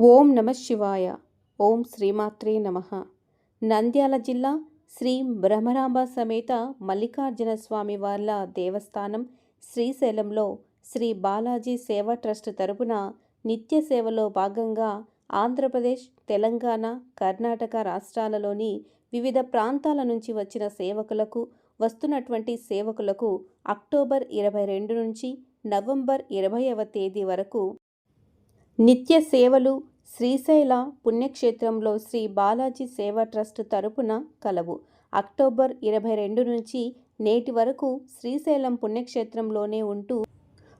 ఓం నమ శివాయ. ఓం శ్రీమాత్రే నమ. నంద్యాల జిల్లా శ్రీ బ్రహ్మరాంబ సమేత మల్లికార్జున స్వామి వార్ల దేవస్థానం శ్రీశైలంలో శ్రీ బాలాజీ సేవా ట్రస్ట్ తరపున నిత్య సేవలో భాగంగా ఆంధ్రప్రదేశ్ తెలంగాణ కర్ణాటక రాష్ట్రాలలోని వివిధ ప్రాంతాల నుంచి వచ్చిన సేవకులకు వస్తున్నటువంటి సేవకులకు అక్టోబర్ ఇరవై రెండు నుంచి నవంబర్ ఇరవైవ తేదీ వరకు నిత్య సేవలు శ్రీశైల పుణ్యక్షేత్రంలో శ్రీ బాలాజీ సేవా ట్రస్ట్ తరపున కలవు. అక్టోబర్ ఇరవై రెండు నుంచి నేటి వరకు శ్రీశైలం పుణ్యక్షేత్రంలోనే ఉంటూ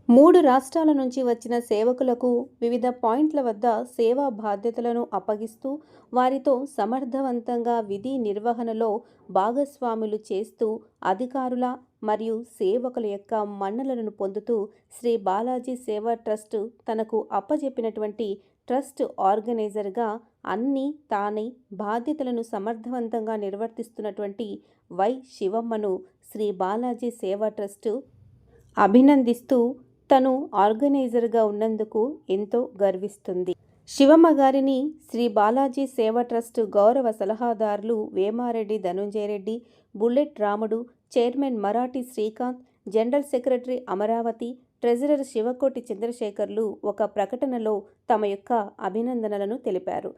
మూడు రాష్ట్రాల నుంచి వచ్చిన సేవకులకు వివిధ పాయింట్ల వద్ద సేవా బాధ్యతలను అప్పగిస్తూ వారితో సమర్థవంతంగా విధి నిర్వహణలో భాగస్వాములు చేస్తూ అధికారుల మరియు సేవకుల యొక్క మన్నలను పొందుతూ శ్రీ బాలాజీ సేవా ట్రస్ట్ తనకు అప్పజెప్పినటువంటి ట్రస్ట్ ఆర్గనైజర్గా అన్ని తానే బాధ్యతలను సమర్థవంతంగా నిర్వర్తిస్తున్నటువంటి వై శివమ్మను శ్రీ బాలాజీ సేవా ట్రస్ట్ అభినందిస్తూ తను ఆర్గనైజర్గా ఉన్నందుకు ఎంతో గర్విస్తుంది. శివమ్మ గారిని శ్రీ బాలాజీ సేవా ట్రస్ట్ గౌరవ సలహాదారులు Vemareddy Dhanunjaya Reddy bullet Ramudu chairman Marathi Srikanth general secretary Amaravati treasurer Sivakoti Chandrasekharlu ఒక ప్రకటనలో తమ యొక్క అభినందనలను తెలిపారు.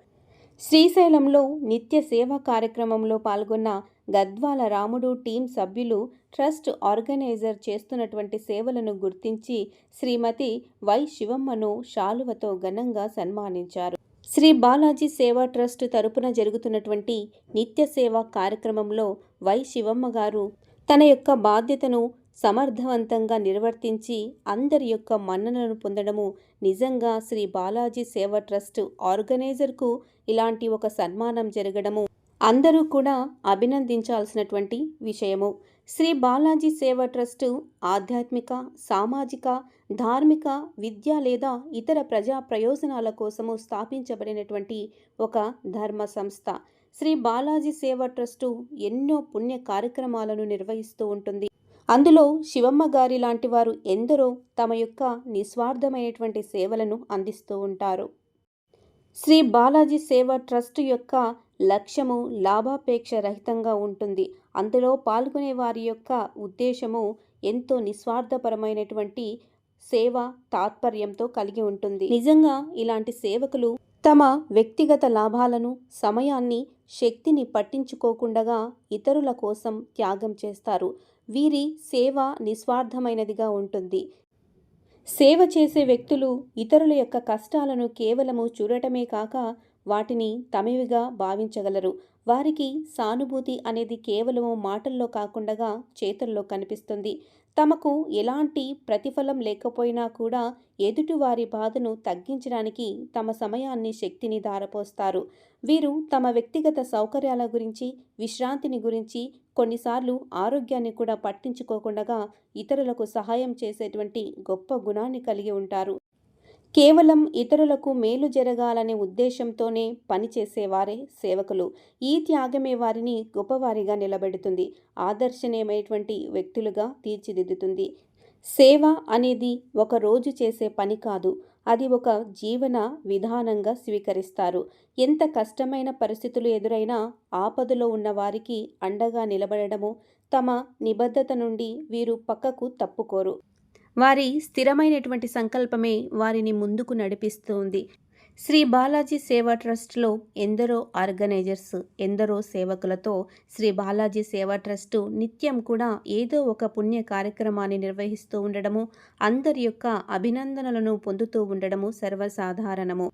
శ్రీశైలంలో నిత్య సేవా కార్యక్రమంలో పాల్గొన్న గద్వాల రాముడు టీం సభ్యులు ట్రస్ట్ ఆర్గనైజర్ చేస్తున్నటువంటి సేవలను గుర్తించి శ్రీమతి వై శివమ్మను శాలువతో ఘనంగా సన్మానించారు. శ్రీ బాలాజీ సేవా ట్రస్ట్ తరపున జరుగుతున్నటువంటి నిత్య సేవా కార్యక్రమంలో వై శివమ్మ గారు తన యొక్క బాధ్యతను సమర్థవంతంగా నిర్వర్తించి అందరి యొక్క మన్ననను పొందడము నిజంగా శ్రీ బాలాజీ సేవ ట్రస్ట్ ఆర్గనైజర్కు ఇలాంటి ఒక సన్మానం జరగడము అందరూ కూడా అభినందించాల్సినటువంటి విషయము. శ్రీ బాలాజీ సేవ ట్రస్టు ఆధ్యాత్మిక సామాజిక ధార్మిక విద్య లేదా ఇతర ప్రజా ప్రయోజనాల కోసము స్థాపించబడినటువంటి ఒక ధర్మ సంస్థ. శ్రీ బాలాజీ సేవా ట్రస్టు ఎన్నో పుణ్య కార్యక్రమాలను నిర్వహిస్తూ ఉంటుంది. అందులో శివమ్మ గారి లాంటి వారు ఎందరో తమ యొక్క నిస్వార్థమైనటువంటి సేవలను అందిస్తూ ఉంటారు. శ్రీ బాలాజీ సేవా ట్రస్ట్ యొక్క లక్ష్యము లాభాపేక్ష రహితంగా ఉంటుంది. అందులో పాల్గొనే వారి యొక్క ఉద్దేశము ఎంతో నిస్వార్థపరమైనటువంటి సేవ తాత్పర్యంతో కలిగి ఉంటుంది. నిజంగా ఇలాంటి సేవకులు తమ వ్యక్తిగత లాభాలను సమయాన్ని శక్తిని పట్టించుకోకుండా ఇతరుల కోసం త్యాగం చేస్తారు. వీరి సేవ నిస్వార్థమైనదిగా ఉంటుంది. సేవ చేసే వ్యక్తులు ఇతరుల యొక్క కష్టాలను కేవలము చూడటమే కాక వాటిని తమవిగా భావించగలరు. వారికి సానుభూతి అనేది కేవలం మాటల్లో కాకుండా చేతుల్లో కనిపిస్తుంది. తమకు ఎలాంటి ప్రతిఫలం లేకపోయినా కూడా ఎదుటివారి బాధను తగ్గించడానికి తమ సమయాన్ని శక్తిని దారపోస్తారు వీరు తమ వ్యక్తిగత సౌకర్యాల గురించి విశ్రాంతిని గురించి కొన్నిసార్లు ఆరోగ్యాన్ని కూడా పట్టించుకోకుండా ఇతరులకు సహాయం చేసేటువంటి గొప్ప గుణాన్ని కలిగి ఉంటారు. కేవలం ఇతరులకు మేలు జరగాలనే ఉద్దేశంతోనే పనిచేసేవారే సేవకులు. ఈ త్యాగమే వారిని గొప్పవారిగా నిలబెడుతుంది. ఆదర్శనీయమైనటువంటి వ్యక్తులుగా తీర్చిదిద్దుతుంది. సేవ అనేది ఒక రోజు చేసే పని కాదు. అది ఒక జీవన విధానంగా స్వీకరిస్తారు. ఎంత కష్టమైన పరిస్థితులు ఎదురైనా ఆపదలో ఉన్న వారికి అండగా నిలబడము తమ నిబద్ధత నుండి వీరు పక్కకు తప్పుకోరు. వారి స్థిరమైనటువంటి సంకల్పమే వారిని ముందుకు నడిపిస్తుంది. శ్రీ బాలాజీ సేవా ట్రస్ట్లో ఎందరో ఆర్గనైజర్స్ ఎందరో సేవకులతో శ్రీ బాలాజీ సేవా ట్రస్టు నిత్యం కూడా ఏదో ఒక పుణ్య కార్యక్రమాన్ని నిర్వహిస్తూ ఉండడము అందరి యొక్క అభినందనలను పొందుతూ ఉండడము సర్వసాధారణము.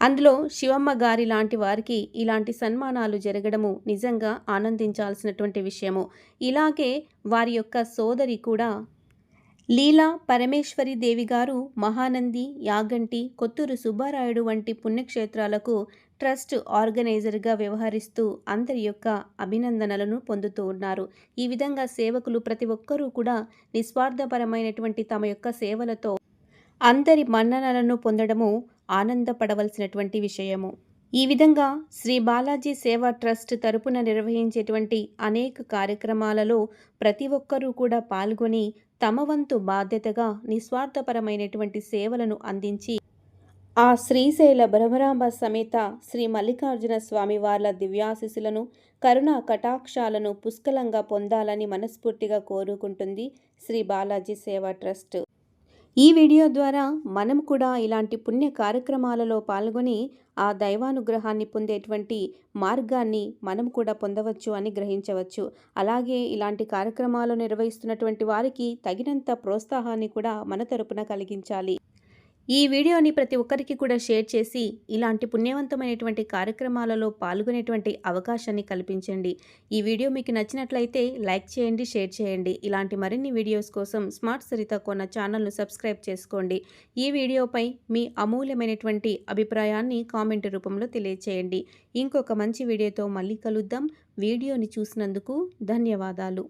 అందులో శివమ్మ గారి లాంటి వారికి ఇలాంటి సన్మానాలు జరగడము నిజంగా ఆనందించాల్సినటువంటి విషయము. ఇలాగే వారి యొక్క సోదరి కూడా లీలా పరమేశ్వరి దేవి గారు మహానంది యాగంటి కొత్తూరు సుబ్బారాయుడు వంటి పుణ్యక్షేత్రాలకు ట్రస్ట్ ఆర్గనైజర్గా వ్యవహరిస్తూ అందరి యొక్క అభినందనలను పొందుతూ ఉన్నారు. ఈ విధంగా సేవకులు ప్రతి ఒక్కరూ కూడా నిస్వార్థపరమైనటువంటి తమ యొక్క సేవలతో అందరి మన్ననలను పొందడము ఆనందపడవలసినటువంటి విషయము. ఈ విధంగా శ్రీ బాలాజీ సేవా ట్రస్ట్ తరపున నిర్వహించేటువంటి అనేక కార్యక్రమాలలో ప్రతి ఒక్కరూ కూడా పాల్గొని తమ వంతు బాధ్యతగా నిస్వార్థపరమైనటువంటి సేవలను అందించి ఆ శ్రీశైల భ్రమరాంబ సమేత శ్రీ మల్లికార్జున స్వామి వార్ల దివ్యాశిసులను కరుణా కటాక్షాలను పుష్కలంగా పొందాలని మనస్ఫూర్తిగా కోరుకుంటుంది శ్రీ బాలాజీ సేవా ట్రస్ట్. ఈ వీడియో ద్వారా మనం కూడా ఇలాంటి పుణ్య కార్యక్రమాలలో పాల్గొని ఆ దైవానుగ్రహాన్ని పొందేటువంటి మార్గాన్ని మనం కూడా పొందవచ్చు అని గ్రహించవచ్చు. అలాగే ఇలాంటి కార్యక్రమాలు నిర్వహిస్తున్నటువంటి వారికి తగినంత ప్రోత్సాహాన్ని కూడా మన తరపున కలిగించాలి. ఈ వీడియోని ప్రతి ఒక్కరికి కూడా షేర్ చేసి ఇలాంటి పుణ్యవంతమైనటువంటి కార్యక్రమాలలో పాల్గొనేటువంటి అవకాశాన్ని కల్పించండి. ఈ వీడియో మీకు నచ్చినట్లయితే లైక్ చేయండి షేర్ చేయండి. ఇలాంటి మరిన్ని వీడియోస్ కోసం స్మార్ట్ సరిత కొన్న ఛానల్ను సబ్స్క్రైబ్ చేసుకోండి. ఈ వీడియోపై మీ అమూల్యమైనటువంటి అభిప్రాయాన్ని కామెంట్ రూపంలో తెలియచేయండి. ఇంకొక మంచి వీడియోతో మళ్ళీ కలుద్దాం. వీడియోని చూసినందుకు ధన్యవాదాలు.